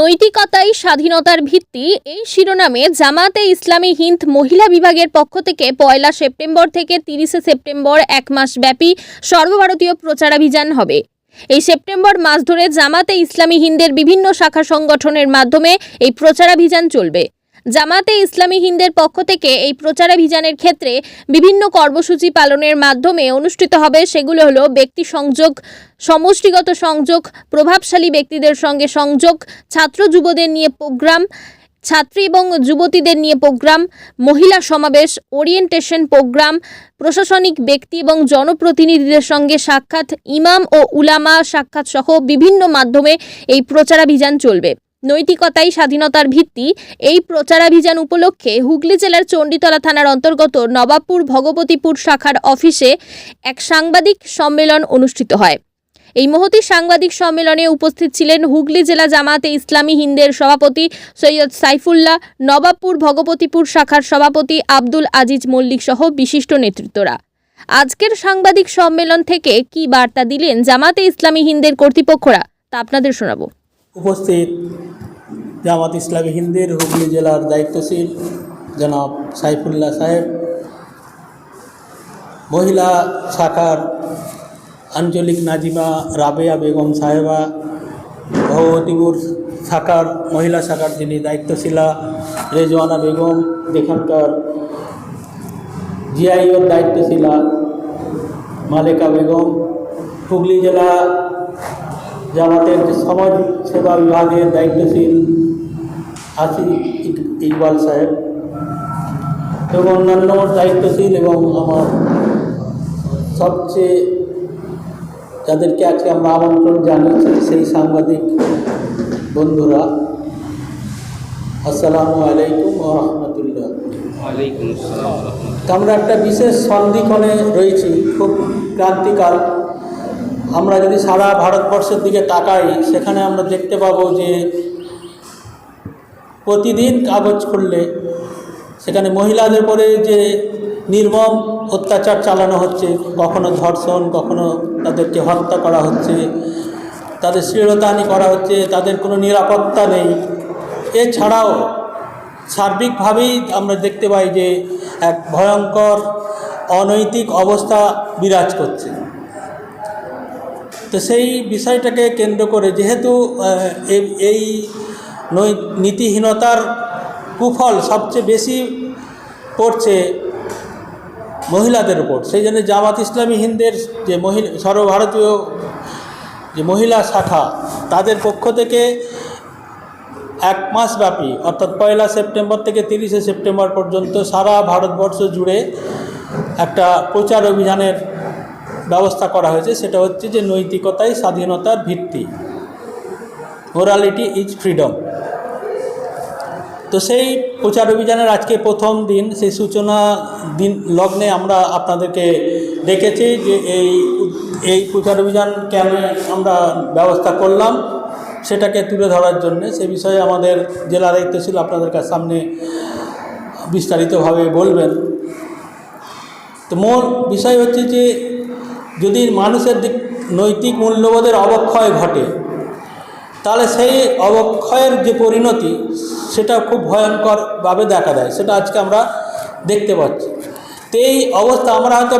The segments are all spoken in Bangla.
নৈতিকতাই স্বাধীনতার ভিত্তি। এই শিরোনামে জামাতে ইসলামী হিন্দ মহিলা বিভাগের পক্ষ থেকে পয়লা সেপ্টেম্বর থেকে তিরিশে সেপ্টেম্বর এক মাস ব্যাপী সর্বভারতীয় প্রচারাভিযান হবে। এই সেপ্টেম্বর মাস ধরে জামাতে ইসলামী হিন্দের বিভিন্ন শাখা সংগঠনের মাধ্যমে এই প্রচারাভিযান চলবে। জামাতে ইসলামী হিন্দের পক্ষ থেকে এই প্রচারাভিযানের ক্ষেত্রে বিভিন্ন কর্মসূচি পালনের মাধ্যমে অনুষ্ঠিত হবে। সেগুলো হলো ব্যক্তি সংযোগ, সমষ্টিগত সংযোগ, প্রভাবশালী ব্যক্তিদের সঙ্গে সংযোগ, ছাত্র যুবদের নিয়ে প্রোগ্রাম, ছাত্রী এবং যুবতীদের নিয়ে প্রোগ্রাম, মহিলা সমাবেশ, ওরিয়েন্টেশন প্রোগ্রাম, প্রশাসনিক ব্যক্তি এবং জনপ্রতিনিধিদের সঙ্গে সাক্ষাৎ, ইমাম ও উলামা সাক্ষাৎ সহ বিভিন্ন মাধ্যমে এই প্রচারাভিযান চলবে। নৈতিকতাই স্বাধীনতার ভিত্তি। এই প্রচারাভিযান উপলক্ষে হুগলি জেলার চণ্ডীতলা থানার অন্তর্গত নবাবপুর ভগবতীপুর শাখার অফিসে এক সাংবাদিক সম্মেলন অনুষ্ঠিত হয়। এই মহতি সাংবাদিক সম্মেলনে উপস্থিত ছিলেন হুগলি জেলা জামাতে ইসলামী হিন্দের সভাপতি সৈয়দ সাইফুল্লাহ, নবাবপুর ভগবতীপুর শাখার সভাপতি আব্দুল আজিজ মল্লিক সহ বিশিষ্ট নেতৃত্বরা। আজকের সাংবাদিক সম্মেলন থেকে কি বার্তা দিলেন জামাতে ইসলামী হিন্দের কর্তৃপক্ষরা তা আপনাদের শোনাবো। উপস্থিত জামাত ইসলামী হিন্দের হুগলি জেলার দায়িত্বশীল জনাব সাইফুল্লাহ সাহেব, মহিলা শাখার আঞ্চলিক নাজিমা রাবেয়া বেগম সাহেবা, ভগবতীপুর শাখার মহিলা শাখার যিনি দায়িত্বশীলা রেজওয়ানা বেগম, যেখানকার জিআইওর দায়িত্বশীলা মালেকা বেগম, হুগলি জেলা জামাতের সমাজ সেবা বিভাগের দায়িত্বশীল আসি ইকবাল সাহেব। এবং অন্যান্য দায়িত্বশীল এবং আমার সবচেয়ে যাদেরকে আজকে আমরা আমন্ত্রণ জানাচ্ছি সেই সাংবাদিক বন্ধুরা আসসালামু আলাইকুম ও রহমতুল্লাহ। আমরা একটা বিশেষ সন্ধিক্ষণে রয়েছি খুব ক্রান্তিকাল আমরা যদি সারা ভারতবর্ষের দিকে তাকাই, সেখানে আমরা দেখতে পাবো যে প্রতিদিন কাগজ খুললে, সেখানে মহিলাদের উপরে যে নির্মম অত্যাচার চালানো হচ্ছে, কখনো ধর্ষণ, কখনো তাদেরকে হত্যা করা হচ্ছে, তাদের শ্লীলতাহানি করা হচ্ছে, তাদের কোনো নিরাপত্তা নেই। এছাড়াও সার্বিকভাবেই আমরা দেখতে পাই যে এক ভয়ঙ্কর অনৈতিক অবস্থা বিরাজ করছে। তো সেই বিষয়টাকে কেন্দ্র করে যেহেতু এই- নীতিহীনতার কুফল সবচেয়ে বেশি পড়ছে মহিলাদের উপর, সেই জন্য জামাত ইসলামী হিন্দের যে মহিলা, সর্বভারতীয় যে মহিলা শাখা, তাদের পক্ষ থেকে এক মাস ব্যাপী অর্থাৎ পয়লা সেপ্টেম্বর থেকে তিরিশে সেপ্টেম্বর পর্যন্ত সারা ভারতবর্ষ জুড়ে একটা প্রচার অভিযানের ব্যবস্থা করা হয়েছে, সেটা হচ্ছে যে নৈতিকতাই স্বাধীনতার ভিত্তি। মোরালিটি ইজ ফ্রিডম তো সেই প্রচার অভিযানের আজকে প্রথম দিন, সেই সূচনা দিন লগ্নে আমরা আপনাদেরকে দেখেছি যে এই এই প্রচার অভিযান কেন আমরা ব্যবস্থা করলাম, সেটাকে তুলে ধরার জন্য। সে বিষয়ে আমাদের জেলা দায়িত্বশীল আপনাদের কাছে সামনে বিস্তারিতভাবে বলবেন। তো মূল বিষয় হচ্ছে যে যদি মানুষের দিক নৈতিক মূল্যবোধের অবক্ষয় ঘটে, তাহলে সেই অবক্ষয়ের যে পরিণতি, সেটা খুব ভয়ঙ্করভাবে দেখা দেয়। সেটা আজকে আমরা দেখতে পাচ্ছি। তো এই অবস্থা, আমরা হয়তো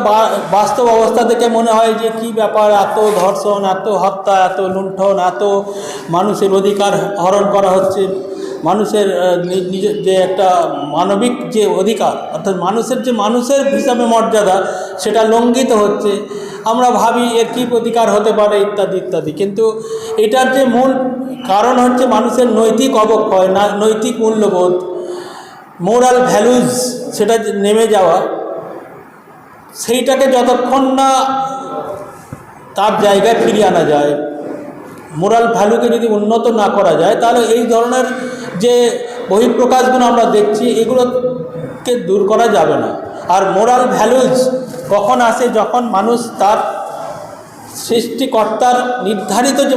বাস্তব অবস্থা থেকে মনে হয় যে কি ব্যাপার, এত ধর্ষণ, এত হত্যা, এত লুণ্ঠন, এত মানুষের অধিকার হরণ করা হচ্ছে। মানুষের নিজের যে একটা মানবিক যে অধিকার, অর্থাৎ মানুষের যে মানুষের হিসাবে মর্যাদা, সেটা লঙ্ঘিত হচ্ছে। আমরা ভাবি এর কী প্রতিকার হতে পারে, ইত্যাদি ইত্যাদি। কিন্তু এটার যে মূল কারণ হচ্ছে মানুষের নৈতিক অবক্ষয়, না, নৈতিক মূল্যবোধ, মোরাল ভ্যালুজ সেটা নেমে যাওয়া, সেইটাকে যতক্ষণ না তার জায়গায় ফিরিয়ে আনা যায়। মোরাল ভ্যালুকে যদি উন্নত না করা যায়, তাহলে এই ধরনের যে বহিঃপ্রকাশগুলো আমরা দেখছি, এগুলোকে দূর করা যাবে না। আর মোরাল ভ্যালুজ কখন আসে? যখন মানুষ তার সৃষ্টিকর্তার নির্ধারিত যে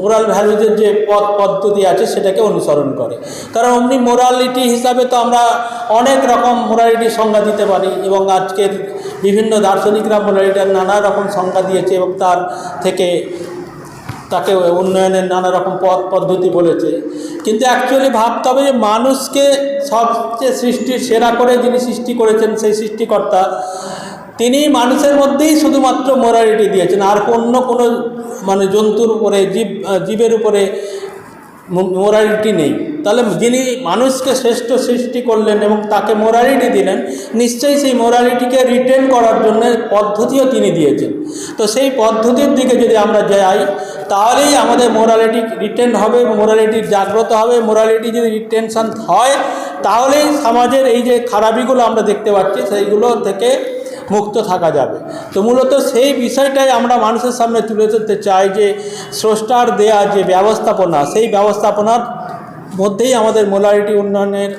মোরাল ভ্যালুজের যে পথ পদ্ধতি আছে, সেটাকে অনুসরণ করে। কারণ অমনি মোরালিটি হিসাবে তো আমরা অনেক রকম মোরালিটির সংজ্ঞা দিতে পারি, এবং আজকের বিভিন্ন দার্শনিকরা মোরালিটির নানা রকম সংজ্ঞা দিয়েছে, এবং তার থেকে তাকে উন্নয়নের নানা রকম পথ পদ্ধতি বলেছে। কিন্তু অ্যাকচুয়ালি ভাবতে হবে যে মানুষকে সবচেয়ে সৃষ্টির সেরা করে যিনি সৃষ্টি করেছেন সেই সৃষ্টিকর্তা, তিনি মানুষের মধ্যেই শুধুমাত্র মোরালিটি দিয়েছেন। আর অন্য কোনো মানে জন্তুর উপরে, জীব, জীবের উপরে মোরালিটি নেই। তাহলে যিনি মানুষকে শ্রেষ্ঠ সৃষ্টি করলেন এবং তাকে মোরালিটি দিলেন, নিশ্চয়ই সেই মোরালিটিকে রিটেন করার জন্য পদ্ধতিও তিনি দিয়েছেন। তো সেই পদ্ধতির দিকে যদি আমরা যাই তাহলেই আমাদের মোরালিটি রিটেন হবে মোরালিটি জাগ্রত হবে মোরালিটি যদি রিটেনশন হয়, তাহলেই সমাজের এই যে খারাপিগুলো আমরা দেখতে পাচ্ছি, সেইগুলো থেকে মুক্ত থাকা যাবে। তো মূলত সেই বিষয়টাই আমরা মানুষের সামনে তুলে ধরতে চাই যে, স্রষ্টার দেয়া যে ব্যবস্থাপনা, সেই ব্যবস্থাপনার মধ্যেই আমাদের মোলারিটি উন্নয়নের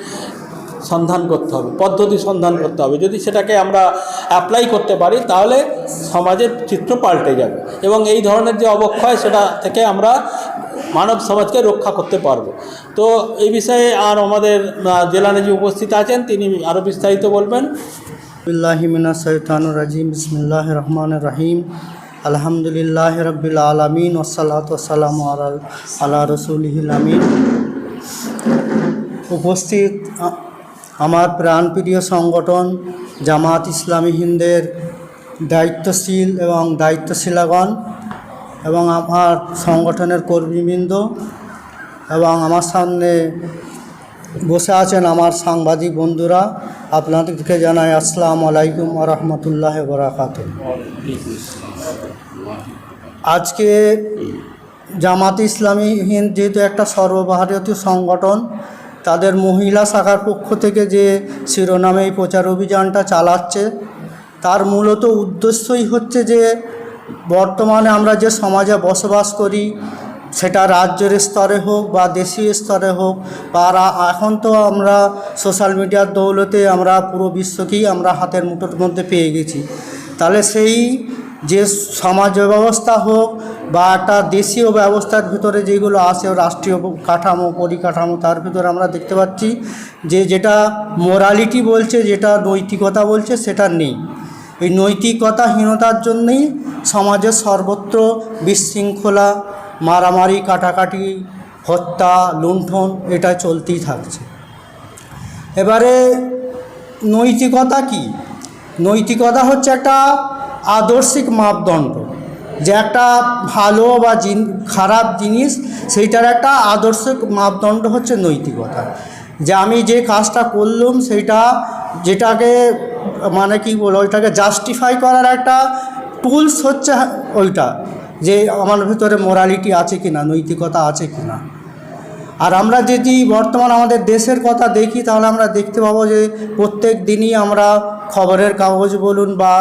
সন্ধান করতে হবে পদ্ধতি সন্ধান করতে হবে। যদি সেটাকে আমরা অ্যাপ্লাই করতে পারি তাহলে সমাজের চিত্র পাল্টে যাবে এবং এই ধরনের যে অবক্ষয় সেটা থেকে আমরা মানব সমাজকে রক্ষা করতে পারব। তো এই বিষয়ে আর আমাদের আহ, জেলানে যে উপস্থিত আছেন তিনি আরও বিস্তারিত বলবেন। বিসমিল্লাহ রহমান রহিম। আলহামদুলিল্লাহ রবিল আলমিন ওসালাত ওসালাম আল্লাহ রসুলহিল আমিন। উপস্থিত আমার প্রাণপ্রিয় সংগঠন জামাত ইসলামী হিন্দের দায়িত্বশীল এবং দায়িত্বশীলাগণ এবং আমার সংগঠনের কর্মীবৃন্দ এবং আমার সামনে বসে আছেন আমার সাংবাদিক বন্ধুরা। আপনাদেরকে জানাই আসসালামু আলাইকুম রহমতুল্লাহ বরাকাত আজকে জামাত ইসলামী হিন্দ যেহেতু একটা সর্বভারতীয় সংগঠন তাদের মহিলা শাখার পক্ষ থেকে যে শিরোনামে এই প্রচার অভিযানটা চালাচ্ছে, তার মূলত উদ্দেশ্যই হচ্ছে যে বর্তমানে আমরা যে সমাজে বসবাস করি, সেটা রাজ্যের স্তরে হোক বা দেশীয় স্তরে হোক, বা এখন তো আমরা সোশ্যাল মিডিয়ার দৌলতে আমরা পুরো বিশ্বকেই আমরা হাতের মুঠোর মধ্যে পেয়ে গেছি। তাহলে সেই যে সমাজ ব্যবস্থা হোক বা একটা দেশীয় ব্যবস্থার ভিতরে যেগুলো আসে রাষ্ট্রীয় কাঠামো, পরিকাঠামো, তার ভিতরে আমরা দেখতে পাচ্ছি যে যেটা মোরালিটি বলছে, যেটা নৈতিকতা বলছে, সেটা নেই। এই নৈতিকতাহীনতার জন্যেই সমাজের সর্বত্র বিশৃঙ্খলা, মারামারি, কাটাকাটি, হত্যা, লুণ্ঠন, এটা চলতেই থাকছে। এবারে নৈতিকতা কি? নৈতিকতা হচ্ছে একটা আদর্শিক মাপদণ্ড। যে একটা ভালো বা খারাপ জিনিস, সেইটার একটা আদর্শিক মাপদণ্ড হচ্ছে নৈতিকতা। যে আমি যে কাজটা করলাম, সেইটা যেটাকে মানে কি বলো ওইটাকে জাস্টিফাই করার একটা টুলস হচ্ছে ওইটা। যে আমার ভিতরে মোরালিটি আছে কি না নৈতিকতা আছে কি না আর আমরা যদি বর্তমান আমাদের দেশের কথা দেখি, তাহলে আমরা দেখতে পাবো যে প্রত্যেক দিনই আমরা খবরের কাগজ বলুন বা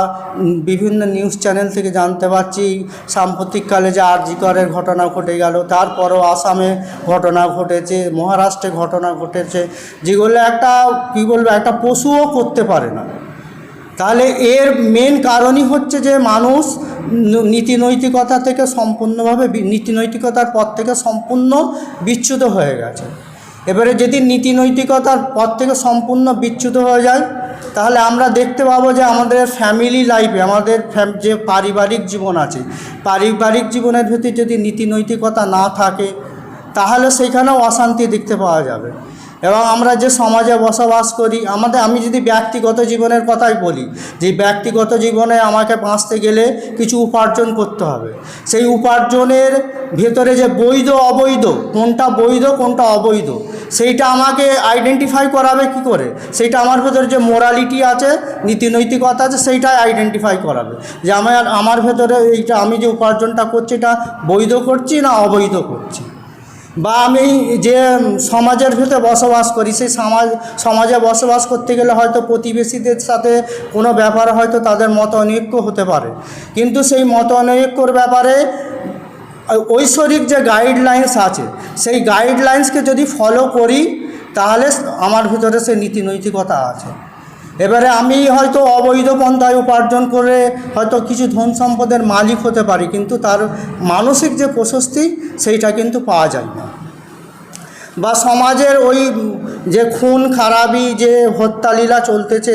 বিভিন্ন নিউজ চ্যানেল থেকে জানতে পারছি, সাম্প্রতিককালে যে আরজিকরের ঘটনা ঘটে গেল, তারপরও আসামে ঘটনা ঘটেছে, মহারাষ্ট্রে ঘটনা ঘটেছে, যেগুলো একটা, কী বলব, একটা পশুও করতে পারে না। তাহলে এর মেন কারণই হচ্ছে যে মানুষ নীতি নৈতিকতা থেকে সম্পূর্ণভাবে নীতি নৈতিকতার পথ থেকে সম্পূর্ণ বিচ্যুত হয়ে গেছে। এবারে যদি নীতি নৈতিকতার পথ থেকে সম্পূর্ণ বিচ্যুত হয়ে যায়, তাহলে আমরা দেখতে পাবো যে আমাদের ফ্যামিলি লাইফে আমাদের যে পারিবারিক জীবন আছে, পারিবারিক জীবনের ভিতরে যদি নীতি নৈতিকতা না থাকে, তাহলে সেখানেও অশান্তি দেখতে পাওয়া যাবে। এবং আমরা যে সমাজে বসবাস করি, আমাদের, আমি যদি ব্যক্তিগত জীবনের কথাই বলি, যে ব্যক্তিগত জীবনে আমাকে বাঁচতে গেলে কিছু উপার্জন করতে হবে। সেই উপার্জনের ভেতরে যে বৈধ, অবৈধ, কোনটা বৈধ, কোনটা অবৈধ, সেইটা আমাকে আইডেন্টিফাই করাবে কি করে? সেইটা আমার ভেতরে যে মোরালিটি আছে, নীতি নৈতিকতা আছে সেইটাই আইডেন্টিফাই করাবে। যে আমার আমার ভেতরে এইটা, আমি যে উপার্জনটা করছি, এটা বৈধ করছি না অবৈধ করছি? বা আমি যে সমাজের ভিতরে বসবাস করি, সেই সমাজ, সমাজে বসবাস করতে গেলে হয়তো প্রতিবেশীদের সাথে কোনো ব্যাপারে হয়তো তাদের মত অনৈক্য হতে পারে। কিন্তু সেই মত অনৈক্যর ব্যাপারে ঐশ্বরিক যে গাইডলাইন্স আছে, সেই গাইডলাইন্সকে যদি ফলো করি, তাহলে আমার ভিতরে সেই নীতি নৈতিকতা আছে। এবারে আমি হয়তো অবৈধ পন্থায় উপার্জন করে হয়তো কিছু ধন সম্পদের মালিক হতে পারি, কিন্তু তার মানসিক যে প্রশস্তি, সেইটা কিন্তু পাওয়া যায় না। বা সমাজের ওই যে খুন, খারাপি, যে হত্যালীলা চলতেছে,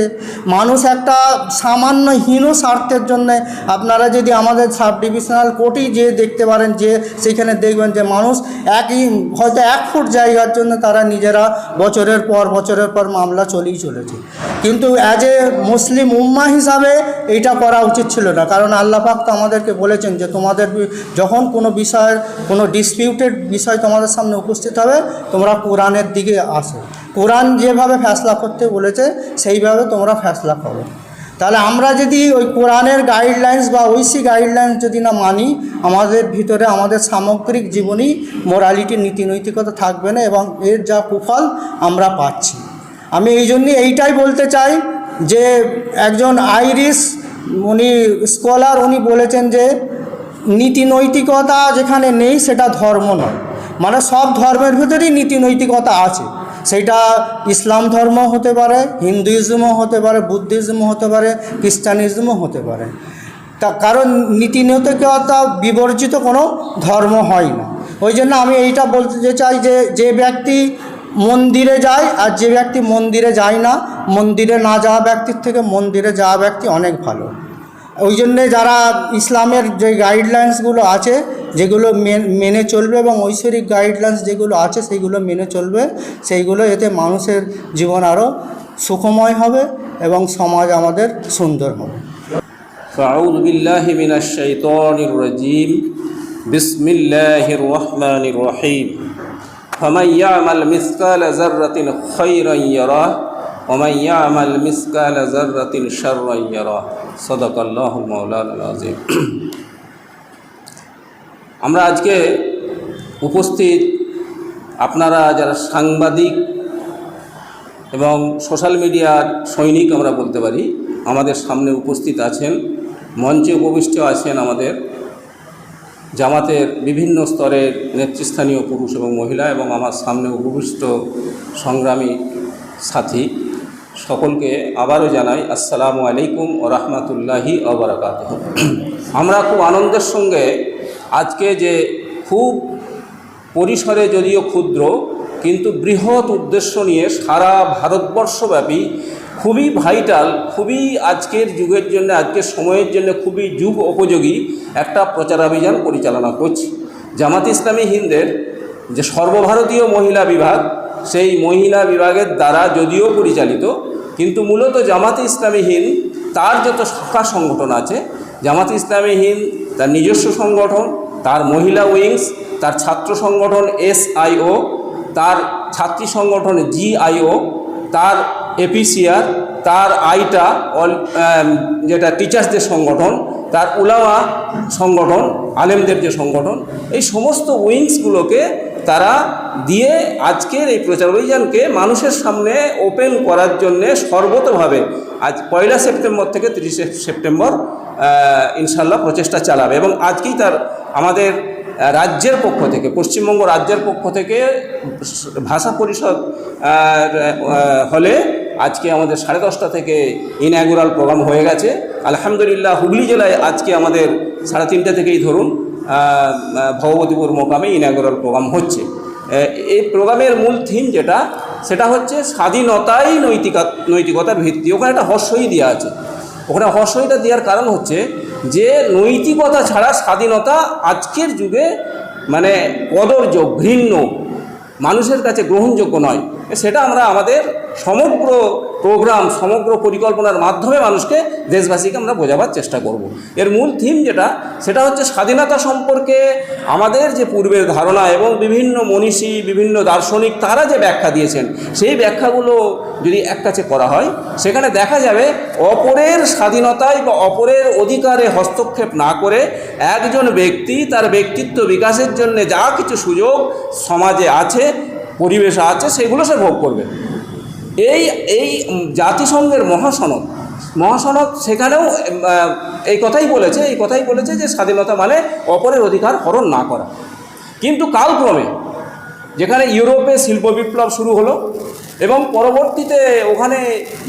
মানুষ একটা সামান্য হীন স্বার্থের জন্যে আপনারা যদি আমাদের সাব ডিভিশনাল কোর্টেই যে দেখতে পারেন, যে সেখানে দেখবেন যে মানুষ একই, হয়তো এক ফুট জায়গার জন্য তারা নিজেরা বছরের পর বছরের পর মামলা চলেই চলেছে। কিন্তু অ্যাজ এ মুসলিম উম্মা হিসাবে এইটা করা উচিত ছিল না। কারণ আল্লাহ পাক তো আমাদেরকে বলেছেন যে তোমাদের যখন কোনো বিষয়ের, কোনো ডিসপিউটেড বিষয় তোমাদের সামনে উপস্থিত হবে তোমরা কোরআনের দিকে আসো। কোরআন যেভাবে ফ্যাসলা করতে বলেছে, সেইভাবে তোমরা ফ্যাসলা করো। তাহলে আমরা যদি ওই কোরআনের গাইডলাইন্স বা ঐসি গাইডলাইন্স যদি না মানি, আমাদের ভিতরে আমাদের সামগ্রিক জীবনেই মোরালিটি নীতি নৈতিকতা থাকবে না এবং এর যা কুফল আমরা পাচ্ছি। আমি এই জন্যে এইটাই বলতে চাই যে একজন আইরিশ উনি স্কলার উনি বলেছেন যে নীতি নৈতিকতা যেখানে নেই সেটা ধর্ম নয়। মানে সব ধর্মের ভিতরেই নীতি নৈতিকতা আছে। সেটা ইসলাম ধর্ম হতে পারে, হিন্দুইজমও হতে পারে, বুদ্ধিজমও হতে পারে, খ্রিস্টানিজমও হতে পারে। তা কারণ নীতি নৈতিকতা বিবর্জিত কোনো ধর্ম হয় না। ওই জন্য আমি এইটা বলতে চাই যে যে ব্যক্তি মন্দিরে যায় আর যে ব্যক্তি মন্দিরে যায় না, মন্দিরে না যাওয়া ব্যক্তির থেকে মন্দিরে যাওয়া ব্যক্তি অনেক ভালো। ওই জন্যে যারা ইসলামের যে গাইডলাইন্সগুলো আছে যেগুলো মেন- মেনে চলবে এবং ঐশ্বরিক গাইডলাইন্স যেগুলো আছে সেইগুলো মেনে চলবে সেইগুলো এতে মানুষের জীবন আরও সুখময় হবে এবং সমাজ আমাদের সুন্দর হবে فأعوذ بالله من الشيطان الرجيم بسم الله الرحمن الرحيم فمن يعمل مثقال ذرة خيرا يراه ومن يعمل مثقال ذرة شرا يراه সদক আল্লাহ আমরা আজকে উপস্থিত আপনারা যারা সাংবাদিক এবং সোশ্যাল মিডিয়ার সৈনিক আমরা বলতে পারি, আমাদের সামনে উপস্থিত আছেন, মঞ্চে উপবিষ্ট আছেন আমাদের জামাতের বিভিন্ন স্তরের নেতৃস্থানীয় পুরুষ এবং মহিলা এবং আমার সামনে উপবিষ্ট সংগ্রামী সাথী। সকলকে আবারও জানাই আসসালামু আলাইকুম ও রহমতুল্লাহি অবরাকাত আমরা খুব আনন্দের সঙ্গে আজকে যে খুব পরিসরে যদিও ক্ষুদ্র, কিন্তু বৃহৎ উদ্দেশ্য নিয়ে সারা ভারতবর্ষব্যাপী খুবই ভাইটাল খুবই আজকের যুগের জন্য, আজকের সময়ের জন্য খুবই যুগ উপযোগী একটা প্রচারাভিযান পরিচালনা করছি। জামাত ইসলামী হিন্দের যে সর্বভারতীয় মহিলা বিভাগ সেই মহিলা বিভাগের দ্বারা যদিও পরিচালিত, কিন্তু মূলত জামাতে ইসলামী হিন্দ তার যত শাখা সংগঠন আছে, জামাত ইসলামী হিন্দ তার নিজস্ব সংগঠন, তার মহিলা উইংস, তার ছাত্র সংগঠন এসআইও, তার ছাত্রী সংগঠন জিআইও, তার এপিসিআর, তার আইটা অল যেটা টিচার্সদের সংগঠন, তার উলামা সংগঠন, আলেমদের যে সংগঠন, এই সমস্ত উইংসগুলোকে তারা দিয়ে আজকের এই প্রচার অভিযানকে মানুষের সামনে ওপেন করার জন্যে সর্বতভাবে আজ পয়লা সেপ্টেম্বর থেকে তিরিশে সেপ্টেম্বর ইনশাল্লাহ প্রচেষ্টা চালাবে এবং আজকেই তার আমাদের রাজ্যের পক্ষ থেকে, পশ্চিমবঙ্গ রাজ্যের পক্ষ থেকে ভাষা পরিষদ হলে আজকে আমাদের সাড়ে দশটা থেকে ইনঅ্যাগুরাল প্রোগ্রাম হয়ে গেছে। আলহামদুলিল্লাহ হুগলি জেলায় আজকে আমাদের সাড়ে তিনটে থেকেই ধরুন। ভগবতীপুর মোকামে ইনঅ্যাগুরাল প্রোগ্রাম হচ্ছে। এই প্রোগ্রামের মূল থিম যেটা, সেটা হচ্ছে স্বাধীনতাই নৈতিকা নৈতিকতার ভিত্তি। ওখানে একটা হর্ষই দেওয়া আছে। ওখানে হর্ষইটা দেওয়ার কারণ হচ্ছে যে নৈতিকতা ছাড়া স্বাধীনতা আজকের যুগে মানে কদর্য ঘৃণ্য, মানুষের কাছে গ্রহণযোগ্য নয়। সেটা আমরা আমাদের সমগ্র প্রোগ্রাম সমগ্র পরিকল্পনার মাধ্যমে মানুষকে দেশবাসীকে আমরা বোঝাবার চেষ্টা করব। এর মূল থিম যেটা, সেটা হচ্ছে স্বাধীনতা সম্পর্কে আমাদের যে পূর্বের ধারণা এবং বিভিন্ন মনীষী, বিভিন্ন দার্শনিক, তারা যে ব্যাখ্যা দিয়েছেন, সেই ব্যাখ্যাগুলো যদি এক কাছে করা হয়, সেখানে দেখা যাবে অপরের স্বাধীনতায় বা অপরের অধিকারে হস্তক্ষেপ না করে একজন ব্যক্তি তার ব্যক্তিত্ব বিকাশের জন্য যা কিছু সুযোগ সমাজে আছে, পরিবেশ আছে, সেগুলো সে ভোগ করবে এই এই জাতিসংঘের মহাসনদ মহাসনদ সেখানেও এই কথাই বলেছে, এই কথাই বলেছে যে স্বাধীনতা মানে অপরের অধিকার হরণ না করা। কিন্তু কালক্রমে যেখানে ইউরোপে শিল্প বিপ্লব শুরু হলো এবং পরবর্তীতে ওখানে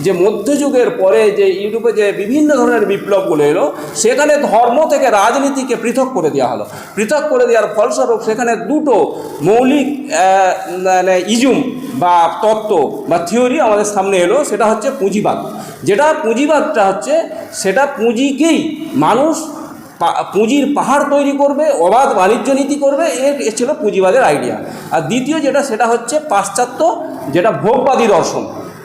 যে মধ্যযুগের পরে যে ইউরোপে যে বিভিন্ন ধরনের বিপ্লবগুলো এলো, সেখানে ধর্ম থেকে রাজনীতিকে পৃথক করে দেওয়া হলো। পৃথক করে দেওয়ার ফলস্বরূপ সেখানে দুটো মৌলিক মানে ইজুম বা তত্ত্ব বা থিওরি আমাদের সামনে এলো, সেটা হচ্ছে পুঁজিবাদ। যেটা পুঁজিবাদটা হচ্ছে, সেটা পুঁজিকেই মানুষ পুঁজির পাহাড় তৈরি করবে, অবাধ বাণিজ্য নীতি করবে, এর ছিল পুঁজিবাদের আইডিয়া আর দ্বিতীয় যেটা, সেটা হচ্ছে পাশ্চাত্য, যেটা ভোগবাদী দর্শন।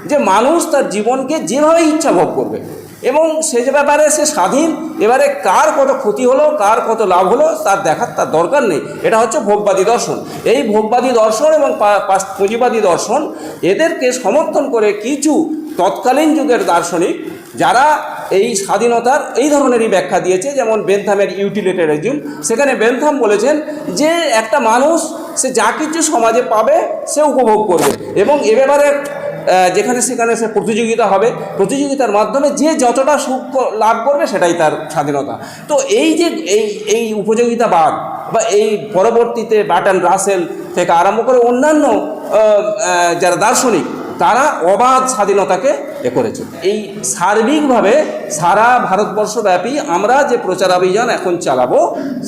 যে মানুষ তার জীবনকে যেভাবে ইচ্ছা ভোগ করবে এবং সে যে ব্যাপারে সে স্বাধীন, এবারে কার কত ক্ষতি হলো, কার কত লাভ হলো, তার দেখার তার দরকার নেই। এটা হচ্ছে ভোগবাদী দর্শন। এই ভোগবাদী দর্শন এবং পুঁজিবাদী দর্শন, এদেরকে সমর্থন করে কিছু তৎকালীন যুগের দার্শনিক, যারা এই স্বাধীনতার এই ধরনেরই ব্যাখ্যা দিয়েছে, যেমন বেনথামের ইউটিলিটারিজম সেখানে বেনথাম বলেছেন যে একটা মানুষ, সে যা কিছু সমাজে পাবে, সে উপভোগ করবে। এবং এ ব্যাপারে যেখানে সেখানে সে প্রতিযোগিতা হবে, প্রতিযোগিতার মাধ্যমে যে যতটা সুখ লাভ করবে সেটাই তার স্বাধীনতা। তো এই যে এই এই উপযোগিতাবাদ বা এই পরবর্তীতে বাটন রাসেল থেকে আরম্ভ করে অন্যান্য যারা দার্শনিক, তারা অবাধ স্বাধীনতাকে এ করেছে এই সার্বিকভাবে সারা ভারতবর্ষব্যাপী আমরা যে প্রচারাভিযান এখন চালাবো,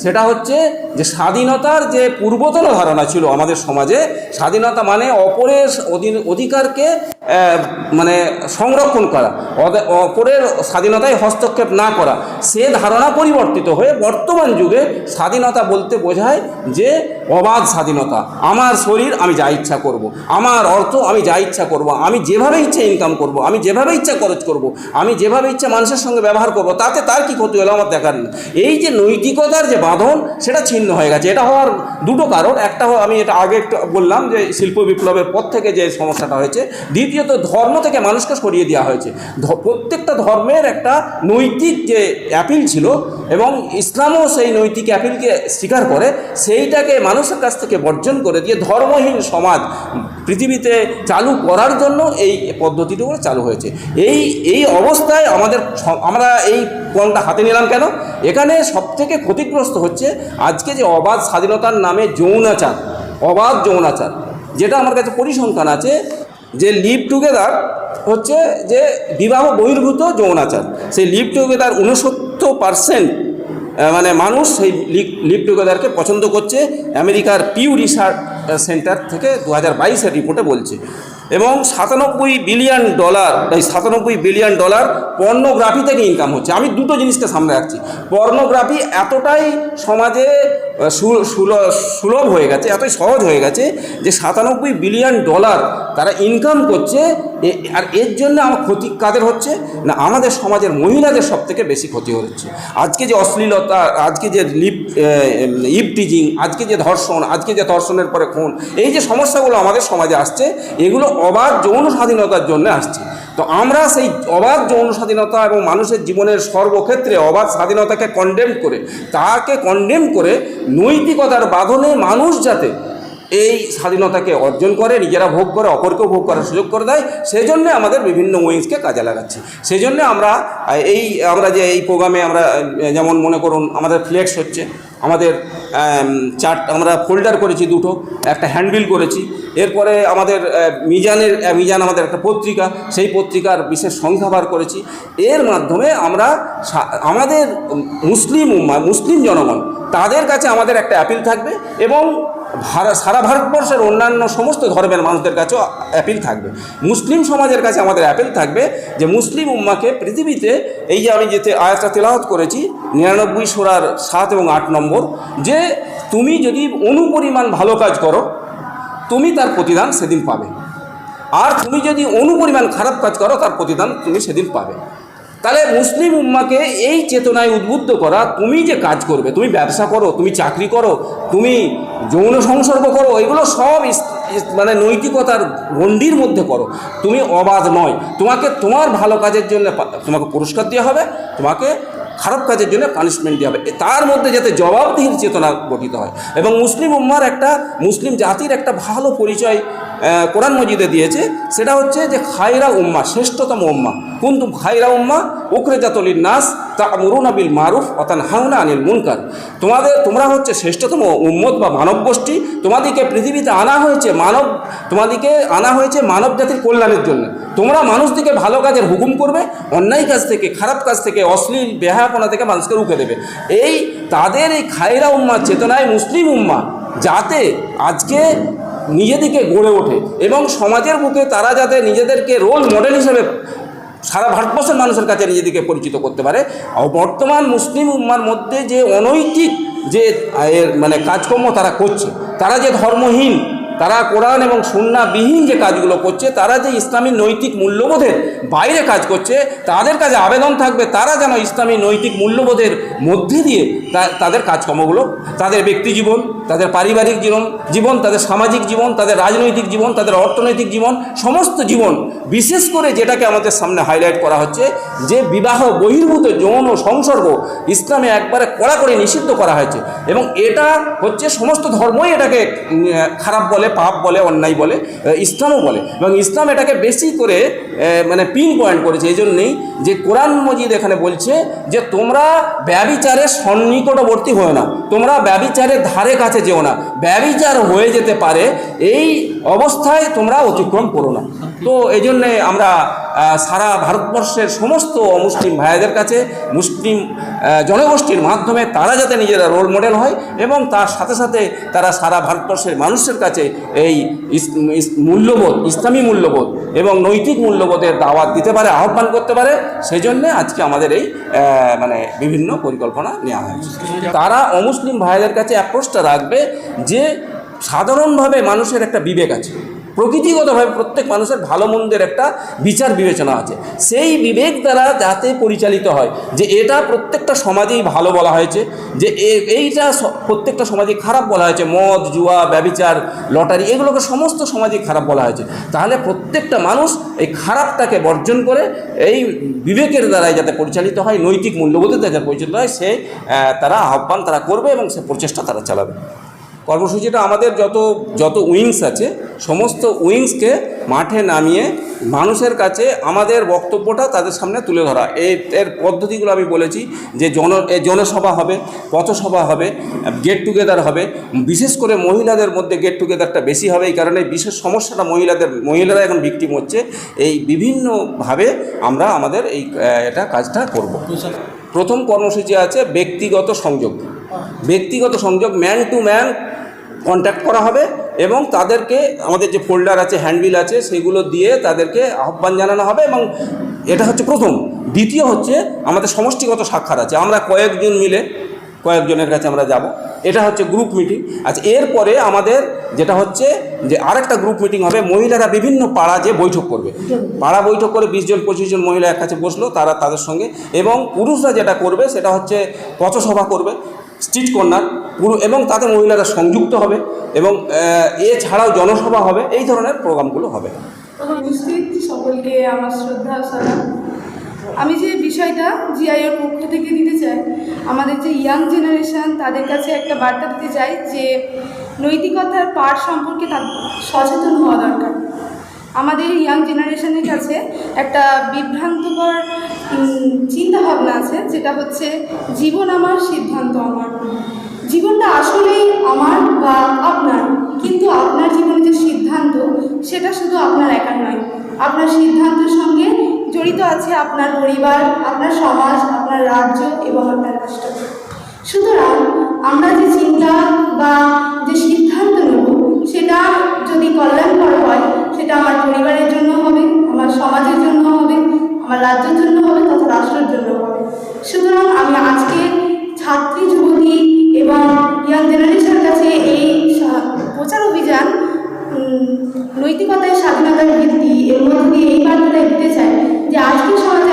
সেটা হচ্ছে যে স্বাধীনতার যে পূর্বতন ধারণা ছিল আমাদের সমাজে, স্বাধীনতা মানে অপরের অধিকারকে মানে সংরক্ষণ করা অপরের স্বাধীনতায় হস্তক্ষেপ না করা, সে ধারণা পরিবর্তিত হয়ে বর্তমান যুগে স্বাধীনতা বলতে বোঝায় যে অবাধ স্বাধীনতা, আমার শরীর আমি যা ইচ্ছা করব। আমার অর্থ আমি যা ইচ্ছা করব। আমি যেভাবে ইচ্ছে ইনকাম করব। আমি যেভাবে ইচ্ছা খরচ করব। আমি যেভাবে ইচ্ছা মানুষের সঙ্গে ব্যবহার করব, তাতে তার কি ক্ষতি হলো আমার দেখার নেই এই যে নৈতিকতার যে বাঁধন, সেটা ছিন্ন হয়ে গেছে। এটা হওয়ার দুটো কারণ। একটা আমি এটা আগে বললাম যে শিল্প বিপ্লবের পর থেকে যে সমস্যাটা হয়েছে, দ্বিতীয়ত ধর্ম থেকে মানুষকে সরিয়ে দেওয়া হয়েছে। প্রত্যেকটা ধর্মের একটা নৈতিক যে অ্যাপিল ছিল এবং ইসলামও সেই নৈতিক অ্যাপিলকে স্বীকার করে, সেইটাকে মানুষের কাছ থেকে বর্জন করে দিয়ে ধর্মহীন সমাজ পৃথিবীতে চালু করার জন্য এই পদ্ধতিটুকু চালু হয়েছে। এই এই অবস্থায় আমাদের আমরা এই কলটা হাতে নিলাম কেন? এখানে সবথেকে ক্ষতিগ্রস্ত হচ্ছে আজকে যে অবাধ স্বাধীনতার নামে যৌনাচার অবাধ যৌনাচার যেটা আমার কাছে পরিসংখ্যান আছে যে লিভ টুগেদার হচ্ছে যে বিবাহ বহির্ভূত যৌনাচার সেই লিভ টুগেদার উনসত্তর পারসেন্ট মানে মানুষ সেই লিভ টুগেদারকে পছন্দ করছে। আমেরিকার পিউ রিসার্চ সেন্টার থেকে দু হাজার বাইশের রিপোর্টে বলছে। এবং সাতানব্বই বিলিয়ন ডলার এই সাতানব্বই বিলিয়ন ডলার পর্নোগ্রাফি থেকে ইনকাম হচ্ছে। আমি দুটো জিনিসকে সামনে রাখছি। পর্নোগ্রাফি এতটাই সমাজে সুলভ হয়ে গেছে, এতই সহজ হয়ে গেছে যে সাতানব্বই বিলিয়ন ডলার তারা ইনকাম করছে আর এর জন্য আমার ক্ষতি কাদের হচ্ছে? না, আমাদের সমাজের মহিলাদের সব থেকে বেশি ক্ষতি হচ্ছে। আজকে যে অশ্লীলতা, আজকে যে লিপ ইপ টিজিং আজকে যে ধর্ষণ, আজকে যে ধর্ষণের পরে খুন এই যে সমস্যাগুলো আমাদের সমাজে আসছে, এগুলো অবাধ যৌন স্বাধীনতার জন্য আসছে। তো আমরা সেই অবাধ যৌন স্বাধীনতা এবং মানুষের জীবনের সর্বক্ষেত্রে অবাধ স্বাধীনতাকে কন্ডেম করে তাকে কন্ডেম করে নৈতিকতার বাঁধনে মানুষ যাতে এই স্বাধীনতাকে অর্জন করে, নিজেরা ভোগ করে, অপরকেও ভোগ করার সুযোগ করে দেয় সেই জন্য আমাদের বিভিন্ন উইংসকে কাজে লাগাচ্ছি। সেই জন্য আমরা, এই, আমরা যে এই প্রোগ্রামে আমরা, যেমন মনে করুন, আমাদের ফ্লেক্স হচ্ছে, আমাদের চার্ট আমরা ফোল্ডার করেছি দুটো, একটা হ্যান্ডবিল করেছি, এরপরে আমাদের মিজানের মিজান আমাদের একটা পত্রিকা, সেই পত্রিকার বিশেষ সংখ্যা বার করেছি। এর মাধ্যমে আমরা আমাদের মুসলিম মুসলিম জনগণ, তাদের কাছে আমাদের একটা অ্যাপিল থাকবে এবং ভারত সারা ভারতবর্ষের অন্যান্য সমস্ত ধর্মের মানুষদের কাছেও অ্যাপিল থাকবে। মুসলিম সমাজের কাছে আমাদের অ্যাপিল থাকবে যে মুসলিম উম্মাকে পৃথিবীতে এই যে আমি যেতে আয়াতটা তেলাওয়াত করেছি, নিরানব্বই সোরার সাত এবং আট নম্বর, যে তুমি যদি অনুপরিমাণ ভালো কাজ করো, তুমি তার প্রতিদান সেদিন পাবে। আর তুমি যদি অনুপরিমাণ খারাপ কাজ করো, তার প্রতিদান তুমি সেদিন পাবে। তাহলে মুসলিম উম্মাকে এই চেতনায় উদ্বুদ্ধ করা, তুমি যে কাজ করবে, তুমি ব্যবসা করো, তুমি চাকরি করো, তুমি যৌন সংসর্গ করো, এগুলো সব মানে নৈতিকতার গণ্ডির মধ্যে করো। তুমি অবাধ নয়। তোমাকে তোমার ভালো কাজের জন্য তোমাকে পুরস্কার দেওয়া হবে, তোমাকে খারাপ কাজের জন্য পানিশমেন্ট দেওয়া হবে। তার মধ্যে যাতে জবাবদিহির চেতনা গঠিত হয়। এবং মুসলিম উম্মার একটা, মুসলিম জাতির একটা ভালো পরিচয় কোরআন মজিদে দিয়েছে, সেটা হচ্ছে যে খায়রা উম্মা, শ্রেষ্ঠতম উম্মা। কিন্তু খায়রা উম্মা? উকরে জাতলির নাস তা মরুনা বিল মারুফ অতান হাউনা আনিল মুনকার। তোমাদের, তোমরা হচ্ছে শ্রেষ্ঠতম উম্মত বা মানব গোষ্ঠী, তোমাদেরকে পৃথিবীতে আনা হয়েছে মানব, তোমাদেরকে আনা হয়েছে মানব জাতির কল্যাণের জন্য। তোমরা মানুষদিকে ভালো কাজের হুকুম করবে, অন্যায় কাজ থেকে, খারাপ কাজ থেকে, অশ্লীল বেহাপনা থেকে মানুষকে রুখে দেবে। এই, তাদের এই খায়রা উম্মা চেতনায় মুসলিম উম্মা, যাতে আজকে নিজেদিকে গড়ে ওঠে এবং সমাজের বুকে তারা যাতে নিজেদেরকে রোল মডেল হিসেবে সারা ভারতবর্ষের মানুষের কাছে নিজেদেরকে পরিচিত করতে পারে। বর্তমান মুসলিম উম্মার মধ্যে যে অনৈতিক যে মানে কাজকর্ম তারা করছে, তারা যে ধর্মহীন তারা কোরআন এবং সুন্নাবিহীন যে কাজগুলো করছে, তারা যে ইসলামী নৈতিক মূল্যবোধের বাইরে কাজ করছে, তাদের কাছে আবেদন থাকবে, তারা যেন ইসলামী নৈতিক মূল্যবোধের মধ্যে দিয়ে তাদের কাজকর্মগুলো, তাদের ব্যক্তি জীবন, তাদের পারিবারিক জীবন জীবন, তাদের সামাজিক জীবন, তাদের রাজনৈতিক জীবন, তাদের অর্থনৈতিক জীবন, সমস্ত জীবন, বিশেষ করে যেটাকে আমাদের সামনে হাইলাইট করা হচ্ছে, যে বিবাহ বহির্ভূত যৌন সংসর্গ ইসলামে একবারে কড়াকড়ি নিষিদ্ধ করা হয়েছে। এবং এটা হচ্ছে সমস্ত ধর্মই এটাকে খারাপ বলে পাপ বলে, অন্যায় বলে ইসলামও বলে। এবং ইসলাম এটাকে বেশি করে মানে পিন পয়েন্ট করেছে। এই জন্যেই যে কোরআন মজিদ এখানে বলছে যে, তোমরা ব্যবিচারের সন্নিকটবর্তী হয়ে না তোমরা ব্যবিচারের ধারে কাছে যেও না। ব্যবিচার হয়ে যেতে পারে। এই অবস্থায় তোমরা অতিক্রম করো না। তো এই জন্যে আমরা সারা ভারতবর্ষের সমস্ত মুসলিম ভাইদের কাছে, মুসলিম জনগোষ্ঠীর মাধ্যমে তারা যাতে নিজেরা রোল মডেল হয় এবং তার সাথে সাথে তারা সারা ভারতবর্ষের মানুষের কাছে এই মূল্যবোধ, ইসলামী মূল্যবোধ এবং নৈতিক মূল্যবোধের দাওয়াত দিতে পারে, আহ্বান করতে পারে সেই জন্যে আজকে আমাদের এই মানে বিভিন্ন পরিকল্পনা নেওয়া হয়েছে। তারা অমুসলিম ভাইদের কাছে অ্যাপ্রোচটা রাখবে যে সাধারণভাবে মানুষের একটা বিবেক আছে। প্রকৃতিগতভাবে প্রত্যেক মানুষের ভালো মন্দের একটা বিচার বিবেচনা আছে। সেই বিবেক দ্বারা যাতে পরিচালিত হয় যে এটা প্রত্যেকটা সমাজেই ভালো বলা হয়েছে, যে এইটা প্রত্যেকটা সমাজে খারাপ বলা হয়েছে, মদ, জুয়া, ব্যবিচার, লটারি, এগুলোকে সমস্ত সমাজে খারাপ বলা হয়েছে। তাহলে প্রত্যেকটা মানুষ এই খারাপটাকে বর্জন করে এই বিবেকের দ্বারাই যাতে পরিচালিত হয়, নৈতিক মূল্যবোধের দ্বারা যাতে পরিচালিত হয়, সে তারা আহ্বান তারা করবে এবং সে প্রচেষ্টা তারা চালাবে। কর্মসূচিটা আমাদের যত যত উইংস আছে, সমস্ত উইংসকে মাঠে নামিয়ে মানুষের কাছে আমাদের বক্তব্যটা তাদের সামনে তুলে ধরা। এই এর পদ্ধতিগুলো আমি বলেছি যে জন জনসভা হবে, পথসভা হবে গেট টুগেদার হবে। বিশেষ করে মহিলাদের মধ্যে গেট টুগেদারটা বেশি হবে এই কারণে বিশেষ সমস্যাটা মহিলাদের, মহিলারা এখন ভিক্টিম হচ্ছে। এই বিভিন্নভাবে আমরা আমাদের এই এটা কাজটা করব। প্রথম কর্মসূচি আছে ব্যক্তিগত সংযোগ। ব্যক্তিগত সংযোগ ম্যান টু ম্যান কন্ট্যাক্ট করা হবে এবং তাদেরকে আমাদের যে ফোল্ডার আছে হ্যান্ডবিল আছে, সেগুলো দিয়ে তাদেরকে আহ্বান জানানো হবে এবং এটা হচ্ছে প্রথম। দ্বিতীয় হচ্ছে আমাদের সমষ্টিগত সাক্ষাৎ আছে। আমরা কয়েকজন মিলে, কয়েকজনের কাছে আমরা যাব। এটা হচ্ছে গ্রুপ মিটিং আচ্ছা এরপরে আমাদের যেটা হচ্ছে যে আরেকটা গ্রুপ মিটিং হবে। মহিলারা বিভিন্ন পাড়া যে বৈঠক করবে। পাড়া বৈঠক করে বিশ জন, পঁচিশ জন মহিলা এক কাছে বসল, তারা তাদের সঙ্গে। এবং পুরুষরা যেটা করবে, সেটা হচ্ছে পথসভা করবে। স্ট্রিট কর্নার, পুরো এবং তাতে মহিলারা সংযুক্ত হবে এবং এছাড়াও জনসভা হবে, এই ধরনের প্রোগ্রামগুলো হবে। সকলকে আমার শ্রদ্ধা আমি যে বিষয়টা জিআইওর পক্ষ থেকে দিতে চাই, আমাদের যে ইয়াং জেনারেশন, তাদের কাছে একটা বার্তা দিতে চাই যে নৈতিকতার পাঠ সম্পর্কে সচেতন হওয়া দরকার। আমাদের ইয়াং জেনারেশনের কাছে একটা বিভ্রান্তকর চিন্তা ভাবনা আছে, যেটা হচ্ছে জীবন আমার সিদ্ধান্ত আমার। জীবনটা আসলেই আমার বা আপনার, কিন্তু আপনার জীবনে যে সিদ্ধান্ত, সেটা শুধু আপনার একার নয়। আপনার সিদ্ধান্তের সঙ্গে জড়িত আছে আপনার পরিবার, আপনার সমাজ, আপনার রাজ্য এবং আপনার রাষ্ট্র। সুতরাং আমরা যে চিন্তা বা যে সিদ্ধান্ত নেব, সেটা যদি কল্যাণকর হয় সেটা আমার পরিবারের জন্য হবে, আমার সমাজের জন্য হবে, আমার রাজ্যের জন্য হবে তথা রাষ্ট্রের জন্য হবে। সুতরাং আমি আজকে ছাত্রী, যুবতী এবং ইয়াং জেনারেশনের কাছে এই প্রচার অভিযান নৈতিকতায় স্বাধীনতার ভিত্তি এর মধ্যে দিয়ে এই বার্তাটা দিতে চাই যে আজকে সমাজে